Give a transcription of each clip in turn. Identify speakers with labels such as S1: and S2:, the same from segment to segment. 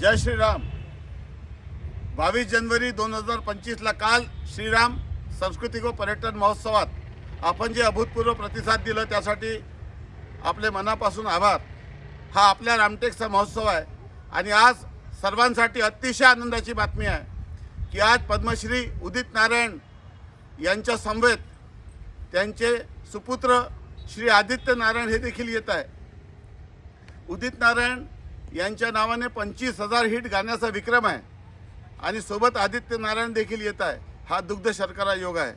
S1: जय श्रीराम. बावीस जानेवारी दोन हजार पंचवीसला काल श्रीराम सांस्कृतिक व पर्यटन महोत्सवात आपण जे अभूतपूर्व प्रतिसाद दिलं त्यासाठी आपले मनापासून आभार. हा आपल्या रामटेकचा महोत्सव आहे आणि आज सर्वांसाठी अतिशय आनंदाची बातमी आहे की आज पद्मश्री उदित नारायण यांच्या समवेत त्यांचे सुपुत्र श्री आदित्य नारायण हे देखील येत आहे. उदित नारायण यांच्या नावाने पंचवीस हजार हिट गाण्याचा विक्रम आहे. आणि सोबत आदित्य नारायण देखील येत आहे. हा दुग्ध शर्करा योग आहे.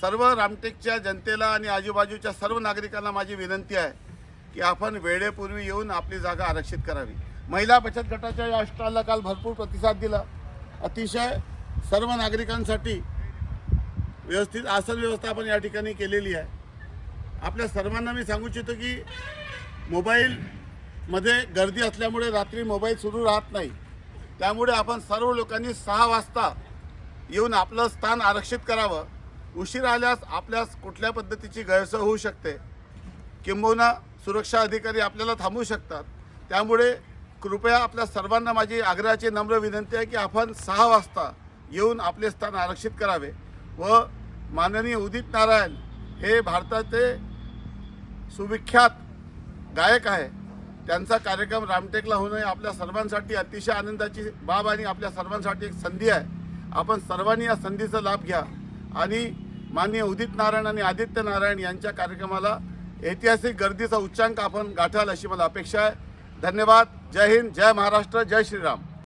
S1: सर्व रामटेकच्या जनतेला आणि आजूबाजूच्या सर्व नागरिकांना माझी विनंती आहे की आपण वेळेपूर्वी येऊन आपली जागा आरक्षित करावी. महिला बचत गटाच्या या अष्टाला काल भरपूर प्रतिसाद दिला. अतिशय सर्व नागरिकांसाठी व्यवस्थित आसन व्यवस्था आपण या ठिकाणी केलेली आहे. आपल्या सर्वांना मी सांगू इच्छितो की मोबाईल मध्ये गर्दी असल्यामुळे रात्री मोबाईल सुरू राहत नाही. त्यामुळे आपण सर्व लोकांनी सहा वाजता येऊन आपलं स्थान आरक्षित करावं. उशीर आल्यास आपल्यास कुठल्या पद्धतीची गैरसोय होऊ शकते. किंबहुना सुरक्षा अधिकारी आपल्याला थांबवू शकतात. त्यामुळे कृपया आपल्या सर्वांना माझी आग्रहाची नम्र विनंती आहे की आपण सहा वाजता येऊन आपले स्थान आरक्षित करावे व माननीय उदित नारायण हे भारताचे सुविख्यात गायक आहे. त्यांचा कार्यक्रम रामटेकला होणं हे आपल्या सर्वांसाठी अतिशय आनंदाची बाब आणि आपल्या सर्वांसाठी एक संधी आहे. आपण सर्वांनी या संधीचा लाभ घ्या. आणि माननीय उदित नारायण आणि आदित्य नारायण यांच्या कार्यक्रमाला ऐतिहासिक गर्दीचा उच्चांक आपण गाठाल अशी मला अपेक्षा आहे. धन्यवाद. जय हिंद. जय महाराष्ट्र. जय श्रीराम.